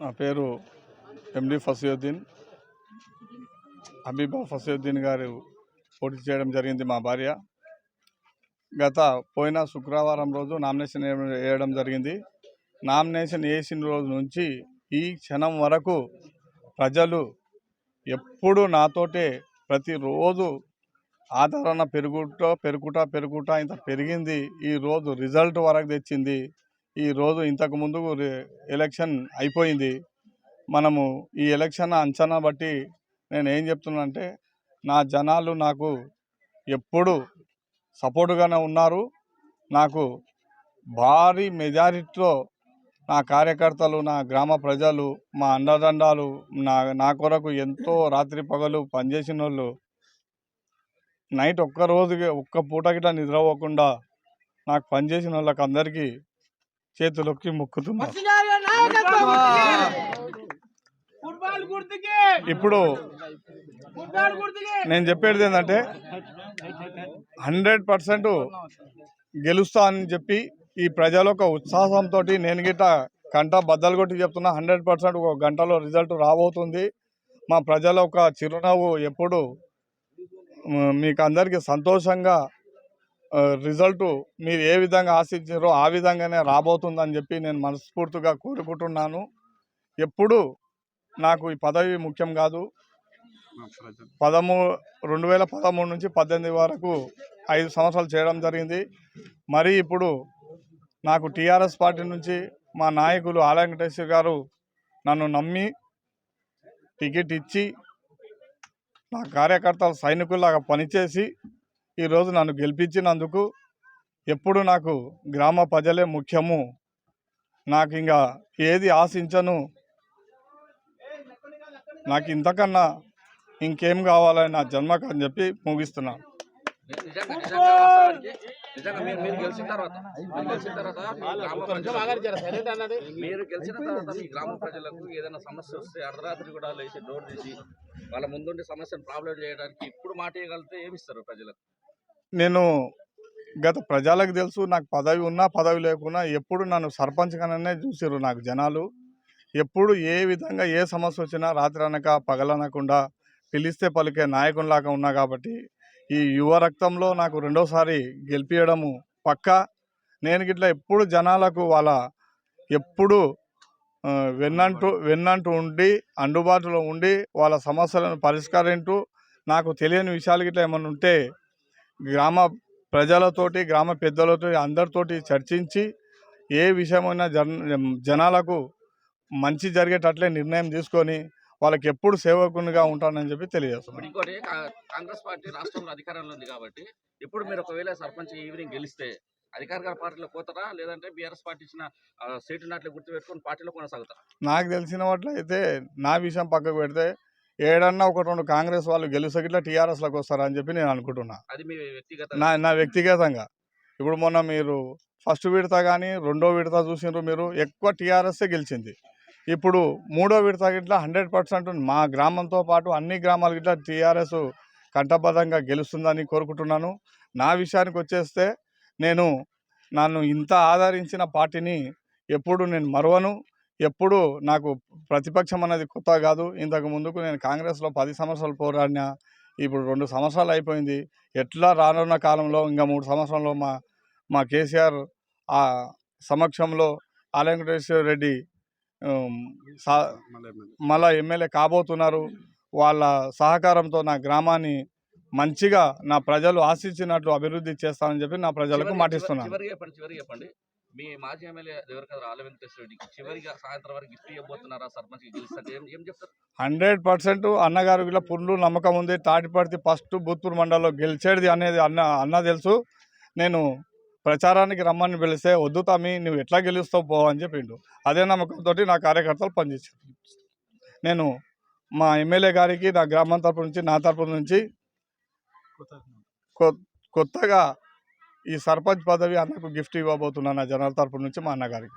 నా పేరు ఎండి ఫసియుద్దీన్. హబీబా ఫసియుద్దీన్ గారు పోటీ చేయడం జరిగింది మా భార్య. గత పోయిన శుక్రవారం రోజు నామినేషన్ వేయడం- జరిగింది. నామినేషన్ వేసిన రోజు నుంచి ఈ క్షణం వరకు ప్రజలు ఎప్పుడు నాతోటే ప్రతిరోజు ఆదరణ పెరుగుట పెరుగుట పెరుగుట ఇంత పెరిగింది. ఈరోజు రిజల్ట్ వరకు తెచ్చింది. ఈ రోజు ఇంతకు ముందు ఎలక్షన్ అయిపోయింది. మనము ఈ ఎలక్షన్ అంచనా బట్టి నేను ఏం చెప్తున్నా అంటే నా జనాలు నాకు ఎప్పుడు సపోర్టుగానే ఉన్నారు. నాకు భారీ మెజారిటీలో నా కార్యకర్తలు నా గ్రామ ప్రజలు మా అండదండాలు నా నా కొరకు ఎంతో రాత్రి పగలు పనిచేసిన వాళ్ళు నైట్ ఒక్క రోజుకి ఒక్క పూట గిట్ట నిద్రపోకుండా నాకు పనిచేసిన వాళ్ళకి అందరికీ చేతులొక్కి మొక్కుతున్నా. ఫుట్బాల్ గుర్తుకి. ఇప్పుడు ఫుట్బాల్ గుర్తుకి. నేను చెప్పేది ఏంటంటే హండ్రెడ్ పర్సెంట్ గెలుస్తా అని చెప్పి ఈ ప్రజల యొక్క ఉత్సాహంతో నేను గిట్ట గంట బద్దలు కొట్టి చెప్తున్నా హండ్రెడ్ పర్సెంట్ ఒక గంటలో రిజల్ట్ రాబోతుంది. మా ప్రజల ఒక చిరునవ్వు ఎప్పుడు మ్, మీకు అందరికీ సంతోషంగా రిజల్ట్ మీరు ఏ విధంగా ఆశించారో ఆ విధంగానే రాబోతుందని చెప్పి నేను మనస్ఫూర్తిగా కోరుకుంటున్నాను. ఎప్పుడు నాకు ఈ పదవి ముఖ్యం కాదు. పదమూ రెండు వేల పదమూడు నుంచి పద్దెనిమిది వరకు ఐదు సంవత్సరాలు చేయడం జరిగింది. మరి ఇప్పుడు నాకు టీఆర్ఎస్ పార్టీ నుంచి మా నాయకులు ఆల వెంకటేశ్వర గారు నన్ను నమ్మి టికెట్ ఇచ్చి నా కార్యకర్తల సైనికుల్లాగా పనిచేసి ఈరోజు నన్ను గెలిపించినందుకు ఎప్పుడు నాకు గ్రామ ప్రజలే ముఖ్యము. నాకు ఇంకా ఏది ఆశించను. నాకు ఇంతకన్నా ఇంకేం కావాలని నా జన్మకు అని చెప్పి ముగిస్తున్నాను నిజంగా నిజంగా వాస్తవానికి నిజంగా మీరు మీరు గెలిచిన తర్వాత మీరు గెలిచిన తర్వాత మీ గ్రామ ప్రజలకు మీరు గెలిచిన తర్వాత మీ గ్రామ ప్రజలకు ఏదైనా సమస్య వస్తే అర్ధరాత్రి కూడా లేచి డోర్ తీసి వాళ్ళ ముందుండి సమస్యను ప్రాబ్లం చేయడానికి ఇప్పుడు మాట ఇవ్వగలిగితే ఏమి ఇస్తారు ప్రజలకు? నేను గత ప్రజలకు తెలుసు నాకు పదవి ఉన్నా పదవి లేకున్నా ఎప్పుడు నన్ను సర్పంచ్గానే చూసారు నాకు జనాలు. ఎప్పుడు ఏ విధంగా ఏ సమస్య వచ్చినా రాత్రి అనక పగలనకుండా పిలిస్తే పలికే నాయకునిలాగా ఉన్నా కాబట్టి ఈ యువ రక్తంలో నాకు రెండోసారి గెలిపించడము పక్కా. నేను గిట్లా ఎప్పుడు జనాలకు వాళ్ళ ఎప్పుడు వెన్నంటూ వెన్నంటూ ఉండి అందుబాటులో ఉండి వాళ్ళ సమస్యలను పరిష్కరింటూ నాకు తెలియని విషయాలు గిట్లా ఏమైనా ఉంటే గ్రామ ప్రజలతోటి గ్రామ పెద్దలతో అందరితోటి చర్చించి ఏ విషయమైనా జన జనాలకు మంచి జరిగేటట్లే నిర్ణయం తీసుకొని వాళ్ళకి ఎప్పుడు సేవకునిగా ఉంటానని చెప్పి తెలియజేస్తున్నాను ఇంకోటి కాంగ్రెస్ పార్టీ రాష్ట్రంలో అధికారంలో ఉంది కాబట్టి ఇప్పుడు మీరు ఒకవేళ సర్పంచ్ ఈవినింగ్ గెలిస్తే అధికార పార్టీలో పోతారా? లేదంటే బీఆర్ఎస్ పార్టీ ఇచ్చిన సీటు నాట్లు గుర్తు పెట్టుకొని పార్టీలో కొనసాగుతారా? నాకు తెలిసిన వాట్లయితే నా విషయం పక్కకు పెడితే ఏడన్నా ఒక రెండు కాంగ్రెస్ వాళ్ళు గెలిస్తే గిట్లా టీఆర్ఎస్లోకి వస్తారని చెప్పి నేను అనుకుంటున్నా. నా నా వ్యక్తిగతంగా. ఇప్పుడు మొన్న మీరు ఫస్ట్ విడత కానీ రెండో విడత చూసినారు మీరు ఎక్కువ టీఆర్ఎస్ఏ గెలిచింది. ఇప్పుడు మూడో విడత గిట్లా హండ్రెడ్ పర్సెంట్ మా గ్రామంతో పాటు అన్ని గ్రామాల గిట్లా టీఆర్ఎస్ కంఠబద్ధంగా గెలుస్తుందని కోరుకుంటున్నాను. నా విషయానికి వచ్చేస్తే నేను నన్ను ఇంత ఆదరించిన పార్టీని ఎప్పుడు నేను మరవను. ఎప్పుడు నాకు ప్రతిపక్షం అనేది కొత్త కాదు. ఇంతకు ముందుకు నేను కాంగ్రెస్లో పది సంవత్సరాలు పోరాడినా ఇప్పుడు రెండు సంవత్సరాలు అయిపోయింది. ఎట్లా రానున్న కాలంలో ఇంకా మూడు సంవత్సరంలో మా మా కేసీఆర్ ఆ సమక్షంలో ఆల వెంకటేశ్వర రెడ్డి మళ్ళా ఎమ్మెల్యే కాబోతున్నారు. వాళ్ళ సహకారంతో నా గ్రామాన్ని మంచిగా నా ప్రజలు ఆశించినట్లు అభివృద్ధి చేస్తానని చెప్పి నా ప్రజలకు మాటిస్తున్నాను. మీ మాజీ ఎమ్మెల్యే దేవరకద్ర ఆల వెంకటేశ్వర రెడ్డికి చివరిగా సాయంత్రం వరకు గిఫ్ట్ ఇవ్వబోతున్నారా సర్పంచ్ గెలిస్తే ఏం చెప్తారు? హండ్రెడ్ పర్సెంట్ అన్నగారు ఇలా పుండ్లు నమ్మకం ఉంది. తాటిపడితే ఫస్ట్ బూత్పూర్ మండలంలో గెలిచేది అనేది అన్న అన్న తెలుసు. నేను ప్రచారానికి రమ్మని పిలిస్తే వద్దు తమ్మి నువ్వు ఎట్లా గెలుస్తావు పో అని చెప్పిండు. అదే నమ్మకంతో నా కార్యకర్తలు పనిచేశారు. నేను మా ఎమ్మెల్యే గారికి నా గ్రామం తరపు నుంచి నా తరపు నుంచి కొత్తగా ఈ సర్పంచ్ పదవి అన్నకు గిఫ్ట్ ఇవ్వబోతున్నాను నా జనాల తరపు నుంచి మా అన్నగారికి.